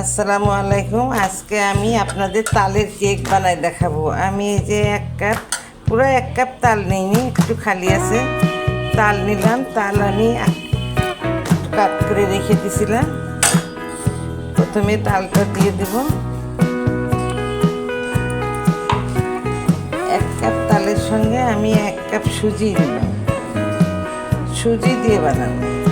আসসালামু আলাইকুম। আজকে আমি আপনাদের তালের কেক বানাই দেখাবো। আমি এই যে এক কাপ, পুরো এক কাপ তাল নিইনি, একটু খালি আছে। তাল নিলাম, তাল আমি কাট করে রেখে দিছিলাম। প্রথমে তালটা দিয়ে দেব। এক কাপ তালের সঙ্গে আমি এক কাপ সুজি দিলাম। সুজি দিয়ে বানাবো।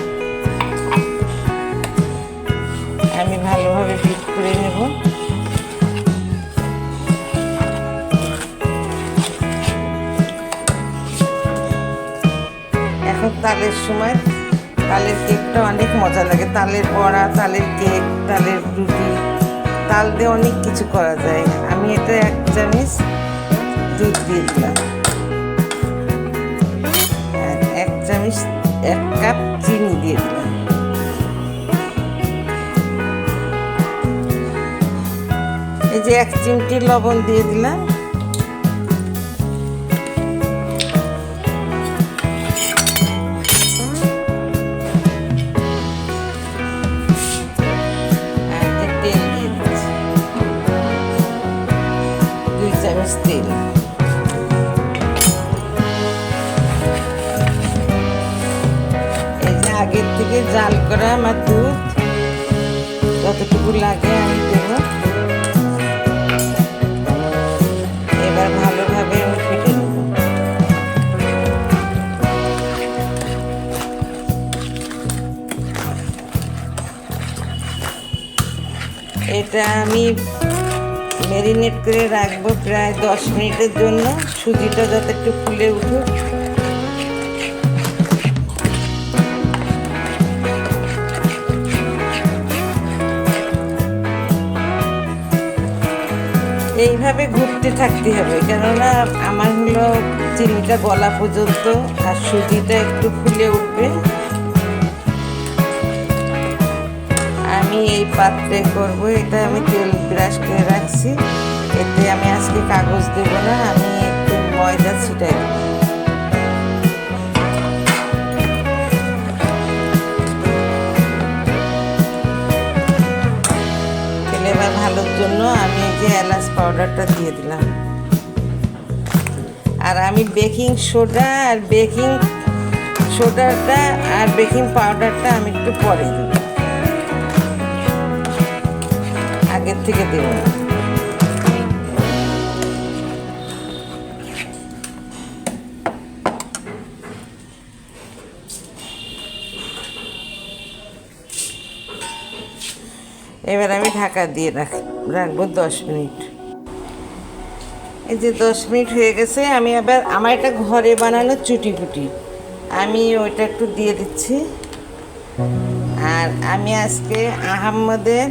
তালের সময় তালের কেকটা অনেক মজা লাগে। তালের বড়া, তালের কেক, তালের রুটি, তাল দিয়ে অনেক কিছু করা যায়। আমি এটা এক চামচ দুধ দিয়ে দিলাম। এক চামচ এক কাপ চিনি দিয়ে দিলাম। এই যে এক চিমটি লবণ দিয়ে দিলাম। জাল করা আমার দুধ। যতটুকু লাগে আমি দেবো। এবার ভালোভাবে আমি ফেটে নেব। এটা আমি ম্যারিনেট করে রাখব প্রায় দশ মিনিটের জন্য। সুজিটা যাতে একটু ফুলে উঠুক। এইভাবে ঘুরতে থাকতে হবে। কেননা আমার হলো চিনিটা গলা পর্যন্ত আর সুজিটা একটু ফুলে উঠবে। আমি এই পাত্রে করব, এটা আমি তেল ব্রাশ করে রাখছি। এতে আমি আজকে কাগজ দেবো না, আমি একটু ময়দা ছিটাই দেবো। ভালোর জন্য আমি যে এলাচ পাউডারটা দিয়ে দিলাম। আর আমি বেকিং সোডা আর বেকিং সোডাটা আর বেকিং পাউডারটা আমি একটু পরে দেব আগের থেকে দেবো না। এবার আমি ঢাকা দিয়ে রাখ, রাখব দশ মিনিট। এই যে দশ মিনিট হয়ে গেছে, আমি আবার আমার এটা ঘরে বানানো চুটি পুটি আমি ওইটা একটু দিয়ে দিচ্ছি। আর আমি আজকে আহাম্মদের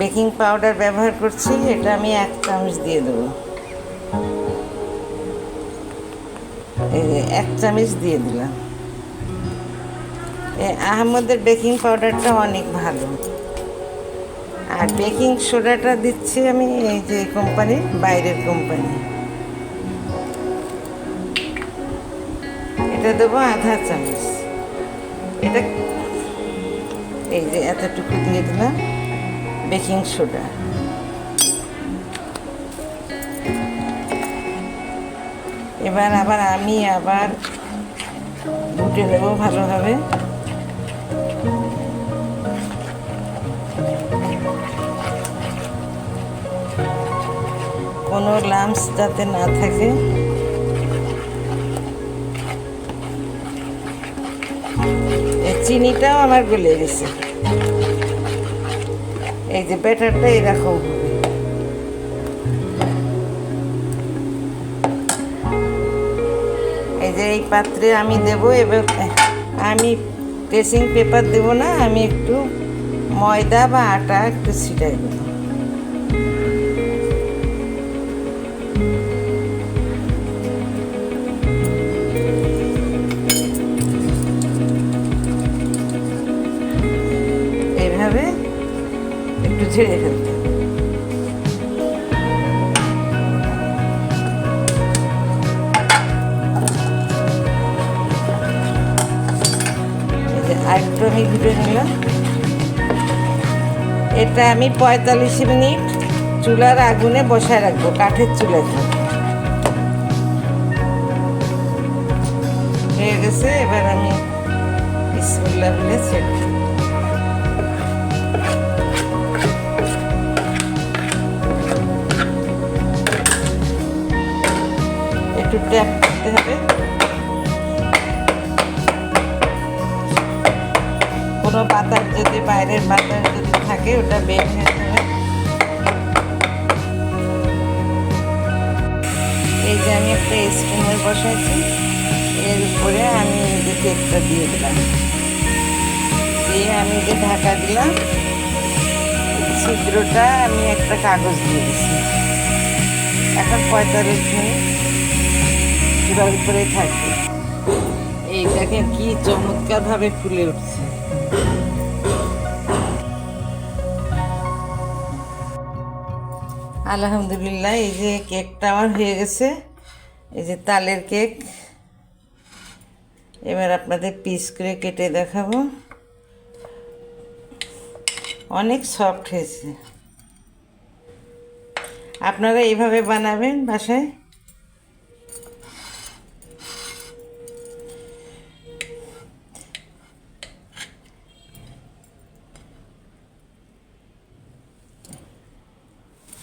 বেকিং পাউডার ব্যবহার করছি, এটা আমি এক চামচ দিয়ে দেবো। এক চামচ দিয়ে দিলাম। আহমদের বেকিং পাউডারটা অনেক ভালো। আর বেকিং সোডাটা দিচ্ছি আমি এই যে কোম্পানির বাইরের কোম্পানি এটা দেবো আধা চামচ। এটা এই যে এতটুকু দিয়ে দিলাম বেকিং সোডা এবার আবার আমি আবার ঘুটে দেবো ভালোভাবে। কোনো লাম্পস যাতে না থাকে। চিনিটাও আমার গলে গেছে। এই যে ব্যাটারটা এরকম এই যে এই পাত্রে আমি দেব, এবার আমি ড্রেসিং পেপার দেব না, আমি একটু ময়দা বা আটা একটু ছিটাই দেবো। ঝেড়ে ফেলতে আমি ঘুরে নিলাম। এটা আমি পঁয়তাল্লিশ মিনিট চুলার আগুনে বসায় রাখব, কাঠের চুলাতে হয়ে গেছে, এবার আমি বিসমিল্লাহ বলে সেট। কোনো বাতাস যদি বাইরের বাতাস যদি থাকে, ওটা হয়ে যাবে। এই যে আমি একটা স্টিমার বসাইছি, এর উপরে আমি যে কেকটা দিয়ে দিলাম। দিয়ে আমি যে ঢাকা দিলাম, ছিদ্রটা আমি একটা কাগজ দিয়ে দিছি। এখন পঁয়তাল্লিশ মিনিট থাকবে এই দেখেন কি চমৎকার ভাবে ফুলে উঠছে। আলহামদুলিল্লাহ, এই যে কেকটা আমার হয়ে গেছে। এই যে তালের কেক। এবার আপনাদের পিস করে কেটে দেখাবো। অনেক সফট হয়েছে। আপনারা এইভাবে বানাবেন বাসায়?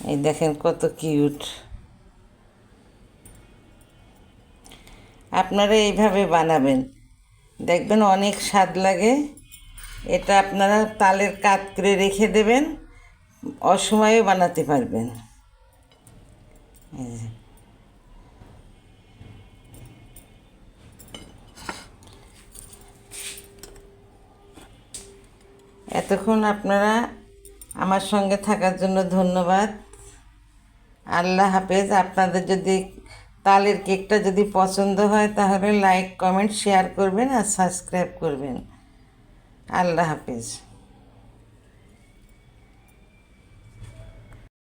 এই দেখেন কত কিউট। আপনারা এইভাবে বানাবেন। দেখবেন অনেক স্বাদ লাগে। এটা আপনারা তালের কাত করে রেখে দেবেন, অসময়েও বানাতে পারবেন। এতক্ষণ আপনারা আমার সঙ্গে থাকার জন্য ধন্যবাদ। আল্লাহ হাফেজ, আপনাদের যদি তালের কেকটা যদি পছন্দ হয়, তাহলে লাইক কমেন্ট শেয়ার করবেন আর সাবস্ক্রাইব করবেন। আল্লাহ হাফেজ।